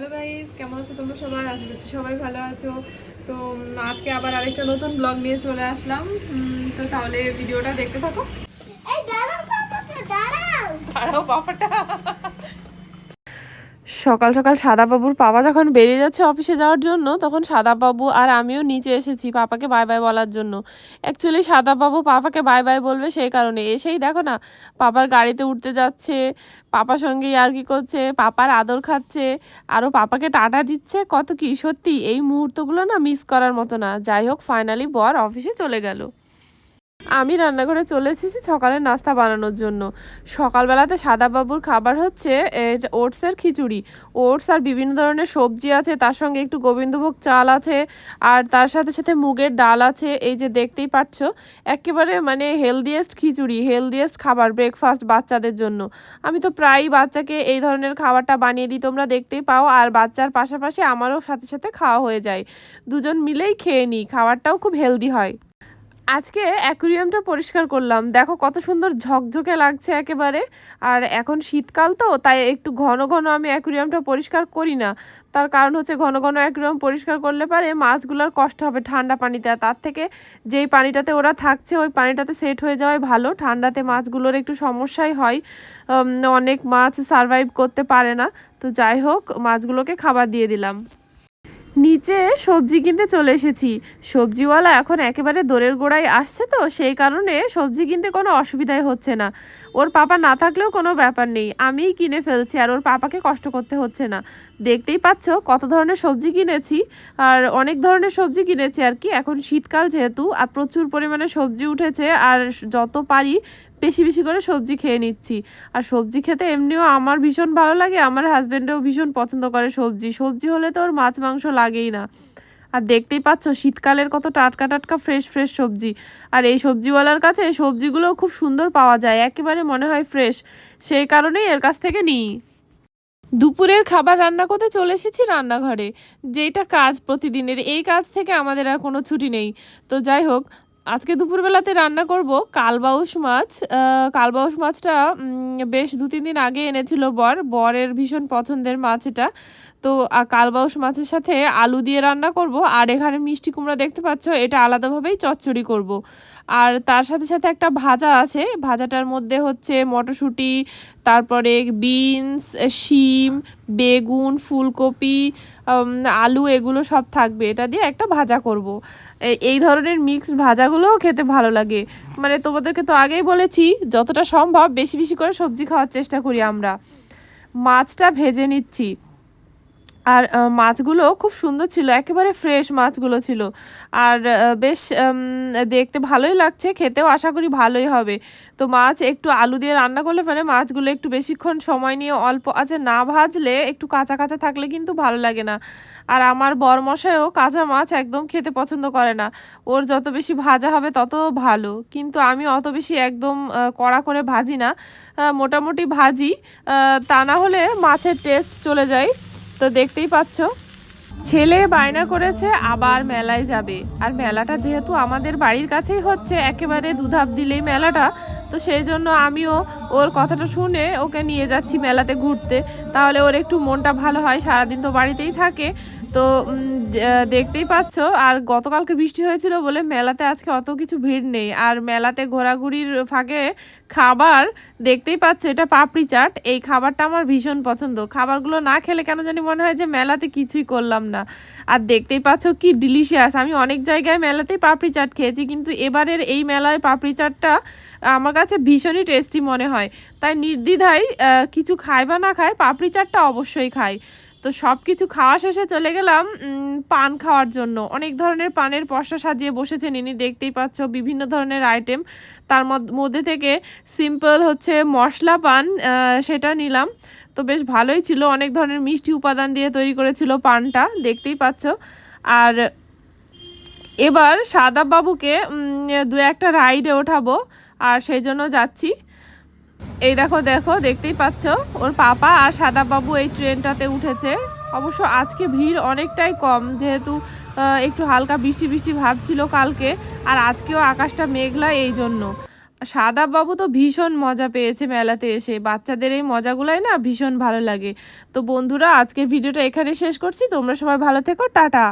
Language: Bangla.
হ্যালো গাইস কেমন আছো তোমরা সবাই? আশা করছি সবাই ভালো আছো। তো আজকে আবার আরেকটা নতুন ব্লগ নিয়ে চলে আসলাম। তো তাহলে ভিডিওটা দেখতে থাকো। দাঁড়াও বাবাটা। সকাল সকাল সাদাবাবুর পাপা যখন বেরিয়ে যাচ্ছে অফিসে যাওয়ার জন্য, তখন সাদাবাবু আর আমিও নিচে এসেছি পাপাকে বাই বাই বলার জন্য। অ্যাকচুয়ালি সাদাবাবু পাপাকে বাই বাই বলবে সেই কারণে। এসেই দেখো না, পাপার গাড়িতে উঠতে যাচ্ছে, পাপার সঙ্গে আর কি করছে, পাপার আদর খাচ্ছে, আরও পাপাকে টাটা দিচ্ছে। কত কি, সত্যি এই মুহূর্তগুলো না মিস করার মতো না। যাই হোক ফাইনালি বর অফিসে চলে গেল। আমি রান্নাঘরে চলে এসেছি সকালের নাস্তা বানানোর জন্য। সকালবেলাতে সাদাবাবুর খাবার হচ্ছে ওটসের খিচুড়ি। ওটস আর বিভিন্ন ধরনের সবজি আছে, তার সঙ্গে একটু গোবিন্দভোগ চাল আছে, আর তার সাথে সাথে মুগের ডাল আছে, এই যে দেখতেই পাচ্ছ, একেবারে মানে হেলদিয়েস্ট খিচুড়ি হেলদিয়েস্ট খাবার ব্রেকফাস্ট বাচ্চাদের জন্য। আমি তো প্রায়ই বাচ্চাকে এই ধরনের খাবারটা বানিয়ে দিই, তোমরা দেখতেই পাও, আর বাচ্চার পাশাপাশি আমারও সাথে সাথে খাওয়া হয়ে যায়। দুজন মিলেই খেয়ে নিই, খাবারটাও খুব হেলদি হয়। আজকে অ্যাকুরিয়ামটা পরিষ্কার করলাম। দেখো কত সুন্দর ঝকঝকে লাগছে একেবারে। আর এখন শীতকাল তো, তাই একটু ঘন ঘন আমি অ্যাকুরিয়ামটা পরিষ্কার করি না। তার কারণ হচ্ছে ঘন ঘন অ্যাকুরিয়াম পরিষ্কার করলে পারে মাছগুলোর কষ্ট হবে ঠান্ডা পানিতে। আর তার থেকে যেই পানিটাতে ওরা থাকছে, ওই পানিটাতে সেট হয়ে যাওয়াই ভালো। ঠান্ডাতে মাছগুলোর একটু সমস্যাই হয়। অনেক মাছ সারভাইভ করতে পারে না। তো যাই হোক, মাছগুলোকে খাবার দিয়ে দিলাম। নিচে সবজি কিনতে চলে এসেছি। সবজিওয়ালা এখন একেবারে দোরের গোড়ায় আসছে তো, সেই কারণে সবজি কিনতে কোনো অসুবিধাই হচ্ছে না। ওর পাপা না থাকলেও কোনো ব্যাপার নেই, আমিই কিনে ফেলছি আর ওর পাপাকে কষ্ট করতে হচ্ছে না। দেখতেই পাচ্ছ কত ধরনের সবজি কিনেছি আর অনেক ধরনের সবজি কিনেছি আর কি। এখন শীতকাল যেহেতু আর প্রচুর পরিমাণে সবজি উঠেছে আর যত পারি বেশি বেশি করে সবজি খেয়ে নিচ্ছি। আর সবজি খেতে এমনিও আমার ভীষণ ভালো লাগে, আমার হাজবেন্ডও ভীষণ পছন্দ করে সবজি। সবজি হলে তো ওর মাছ, মাংস লাগেই না। আর দেখতেই পাচ্ছ, শীতকালের কত টাটকা টাটকা ফ্রেশ ফ্রেশ সবজি। আর এই সবজিওয়ালার কাছে এই সবজিগুলো খুব সুন্দর পাওয়া যায়, একেবারে মনে হয় ফ্রেশ সেই কারণেই এর কাছ থেকে নিই। দুপুরের খাবার রান্না করতে চলে এসেছি রান্নাঘরে যেটা কাজ প্রতিদিনের, এই কাজ থেকে আমাদের আর কোনো ছুটি নেই। তো যাই হোক আজকে দুপুরবেলাতে রান্না করব কালবাউস মাছ। কালবাউস মাছটা বেশ দু তিন দিন আগে এনেছিল বর। বরের ভীষণ পছন্দের মাছ এটা। তো কালবাউস মাছের সাথে আলু দিয়ে রান্না করব। আর এখানে মিষ্টি কুমড়া দেখতে পাচ্ছ, এটা আলাদাভাবেই চচ্চড়ি করব। আর তার সাথে সাথে একটা ভাজা আছে। ভাজাটার মধ্যে হচ্ছে মটরশুঁটি, তারপরে বিনস, শিম, বেগুন, ফুলকপি আলু এগুলো সব থাকবে, এটা দিয়ে একটা ভাজা করব। এই ধরনের মিক্সড ভাজাগুলোও খেতে ভালো লাগে। মানে তোমাদেরকে তো আগেই বলেছি, যতটা সম্ভব বেশি বেশি করে সবজি খাওয়ার চেষ্টা করি আমরা। মাছটা ভেজে নিচ্ছি। আর মাছগুলো খুব সুন্দর ছিল, একেবারে ফ্রেশ মাছগুলো ছিল। আর বেশ দেখতে ভালোই লাগছে, খেতেও আশা করি ভালোই হবে। তো মাছ একটু আলু দিয়ে রান্না করলে মানে মাছগুলো একটু বেশিক্ষণ সময় নিয়ে অল্প আছে, না ভাজলে একটু কাঁচা কাঁচা থাকলে কিন্তু ভালো লাগে না। আর আমার বরমশায়ও কাঁচা মাছ একদম খেতে পছন্দ করে না। ওর যত বেশি ভাজা হবে তত ভালো। কিন্তু আমি অত বেশি একদম কড়া করে ভাজি না। মোটামুটি ভাজি তা না হলে মাছের টেস্ট চলে যায়। তো দেখতেই পাচ্ছ। ছেলে বায়না করেছে, আবার মেলায় যাবে। আর মেলাটা যেহেতু আমাদের বাড়ির কাছেই হচ্ছে, একেবারে দুধাপ দিলেই মেলাটা। তো সেই জন্য আমিও ওর কথাটা শুনে ওকে নিয়ে যাচ্ছি মেলাতে ঘুরতে। তাহলে ওর একটু মনটা ভালো হয়, সারাদিন তো বাড়িতেই থাকে। তো দেখতেই পাচ্ছ, আর গতকালকে বৃষ্টি হয়েছিল বলে মেলাতে আজকে অত কিছু ভিড় নেই। আর মেলাতে ঘোরাঘুরির ফাঁকে খাবার দেখতেই পাচ্ছ, এটা পাপড়ি চাট। এই খাবারটা আমার ভীষণ পছন্দ। খাবারগুলো না খেলে কেন জানি মনে হয় যে মেলাতে কিছুই করলাম না। আর দেখতেই পাচ্ছ কি ডিলিশিয়াস আমি অনেক জায়গায় মেলাতেই পাপড়ি চাট খেয়েছি, কিন্তু এবারের এই মেলায় পাপড়ি চাটটা আমার কাছে ভীষণই টেস্টি মনে হয়। তাই নির্দ্বিধায় কিছু খায় বা না খায়, পাপড়ি চাটটা অবশ্যই খাই। তো সব কিছু খাওয়া শেষে চলে গেলাম পান খাওয়ার জন্য। অনেক ধরনের পানের পশা সাজিয়ে বসেছেন ইনি, দেখতেই পাচ্ছ বিভিন্ন ধরনের আইটেম। তার মধ্যে থেকে সিম্পল হচ্ছে মশলা পান সেটা নিলাম। তো বেশ ভালোই ছিল, অনেক ধরনের মিষ্টি উপাদান দিয়ে তৈরি করেছিল পানটা, দেখতেই পাচ্ছ। আর এবার সাদা বাবুকে দু একটা রাইডে ওঠাবো, আর সেই জন্য যাচ্ছি। এই দেখো দেখো, দেখতেই পাচ্ছ? ওর পাপা আর সাদা বাবু এই ট্রেনটাতে উঠেছে। অবশ্য আজকে ভিড় অনেকটাই কম, যেহেতু একটু হালকা বৃষ্টি বৃষ্টি ভাব ছিল কালকে, আর আজকেও আকাশটা মেঘলা এই জন্য। সাদা বাবু তো ভীষণ মজা পেয়েছে মেলাতে এসে। বাচ্চাদের এই মজাগুলাই না ভীষণ ভালো লাগে। তো বন্ধুরা, আজকের ভিডিওটা এখানে শেষ করছি। তোমরা সবাই ভালো থেকো। টাটা!